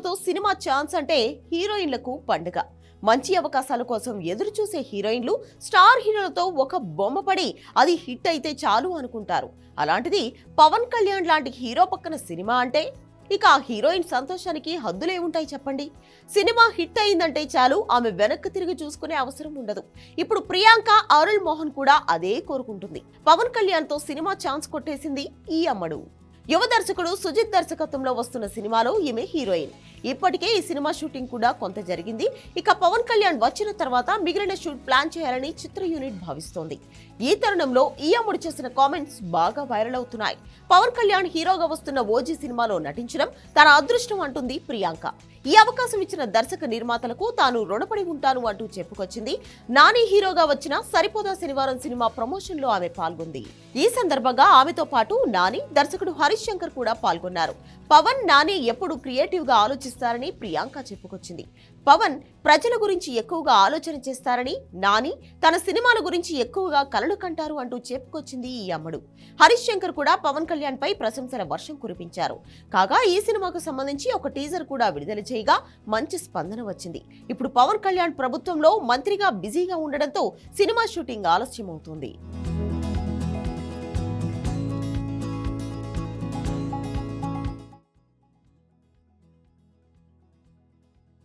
హీరోలతో cinema chance అంటే హీరోయిన్లకు పండుగ. మంచి అవకాశాల కోసం ఎదురు చూసే హీరోయిన్లు స్టార్ హీరోలతో ఒక బొమ్మ పడి అది హిట్ అయితే చాలు అనుకుంటారు. అలాంటిది పవన్ కళ్యాణ్ లాంటి హీరో పక్కన సినిమా అంటే ఇక ఆ హీరోయిన్ సంతోషానికి హద్దులే ఉంటాయి చెప్పండి. సినిమా హిట్ అయిందంటే చాలు ఆమె వెనక్కి తిరిగి చూసుకునే అవసరం ఉండదు. ఇప్పుడు ప్రియాంక అరుల్ మోహన్ కూడా అదే కోరుకుంటుంది. పవన్ కళ్యాణ్తో సినిమా ఛాన్స్ కొట్టేసింది ఈ అమ్మడు. యువ దర్శకుడు సుజిత్ దర్శకత్వంలో వస్తున్న సినిమాలో ఈమె హీరోయిన్. ఇప్పటికే ఈ సినిమా షూటింగ్ కూడా కొంత జరిగింది. ఇక పవన్ కళ్యాణ్ వచ్చిన తర్వాత మిగిలిన షూట్ ప్లాన్ చేయాలని చిత్ర యూనిట్ భావిస్తోంది. ఈ తరుణంలో ఈ చేసిన కామెంట్స్ బాగా వైరల్ అవుతున్నాయి. పవన్ కళ్యాణ్ హీరోగా వస్తున్న ఓజీ సినిమాలో నటించడం తన అదృష్టం అంటుంది ప్రియాంక. ఈ అవకాశం ఇచ్చిన దర్శక నిర్మాతలకు తాను రుణపడి ఉంటాను అంటూ చెప్పుకొచ్చింది. నాని హీరోగా వచ్చిన సరిపోదా శనివారం సినిమా ప్రమోషన్లో ఆమె పాల్గొంది. ఈ సందర్భంగా ఆమెతో పాటు నాని దర్శకుడు హరీష్ శంకర్ కూడా పాల్గొన్నారు. పవన్ నాని ఎప్పుడు క్రియేటివ్గా ఆలోచిస్తారని ప్రియాంక చెప్పుకొచ్చింది. పవన్ ప్రజల గురించి ఎక్కువగా ఆలోచన చేస్తారని నాని తన సినిమాల గురించి ఎక్కువగా కలలు కంటారు అంటూ చెప్పుకొచ్చింది ఈ అమ్మడు. హరీష్ శంకర్ కూడా పవన్ కళ్యాణ్ పై ప్రశంసల వర్షం కురిపించారు. కాగా ఈ సినిమాకు సంబంధించి ఒక టీజర్ కూడా విడుదల చేయగా మంచి స్పందన వచ్చింది. ఇప్పుడు పవన్ కళ్యాణ్ ప్రభుత్వంలో మంత్రిగా బిజీగా ఉండడంతో సినిమా షూటింగ్ ఆలస్యమవుతోంది.